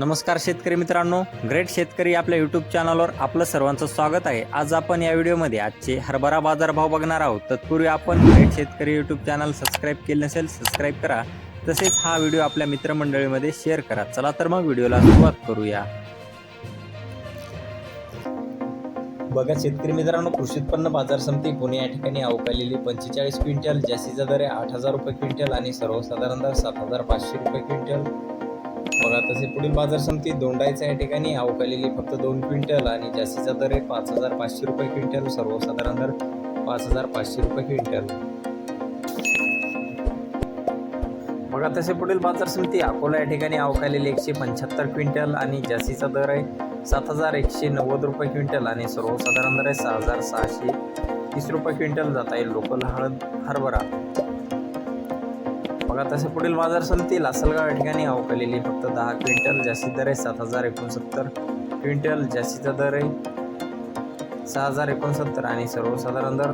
नमस्कार शेतकरी मित्रांनो ग्रेट शेतकरी आपल्या यूट्यूब चॅनलवर आपलं सर्वांचं स्वागत आहे. आज आपण या व्हिडिओमध्ये आजचे हरभरा बाजारभाव बघणार आहोत. तत्पूर्वी आपण ग्रेट शेतकरी यूट्यूब चॅनल सबस्क्राईब केले नसेल सबस्क्राईब करा. तसेच हा व्हिडिओ आपल्या मित्रमंडळीमध्ये शेअर करा. चला तर मग व्हिडिओला सुरुवात करूया. बघा शेतकरी मित्रांनो कृषी उत्पन्न बाजार समिती पुणे या ठिकाणी अवकालेली पंचेचाळीस क्विंटल जास्तीचा दर आहे आठ हजार रुपये क्विंटल आणि सर्वसाधारण दर सात हजार पाचशे रुपये क्विंटल. बघा तसे पुढील बाजार समिती दोंडाईचा या ठिकाणी. अवकालेली फक्त दोन क्विंटल आणि जास्तीचा दर आहे पाच हजार पाचशे रुपये क्विंटल सर्वसाधारण दर पाच हजार पाचशे रुपये क्विंटल. बघा तसे पुढील बाजार समिती अकोला या ठिकाणी अवकालेली एकशे पंच्याहत्तर क्विंटल आणि जास्तीचा दर आहे सात हजार एकशे नव्वद रुपये क्विंटल आणि सर्वसाधारण दर आहे सहा हजार सहाशे तीस रुपये क्विंटल. जात आहे लोकल हळद हरभरा. बघा तसे पुढील बाजार समिती लासलगाव या ठिकाणी अवकालेली फक्त दहा क्विंटल जास्ती दर आहे सात हजार एकोणसत्तर क्विंटल जास्तीचा दर आहे सहा हजार एकोणसत्तर आणि सर्वसाधारण दर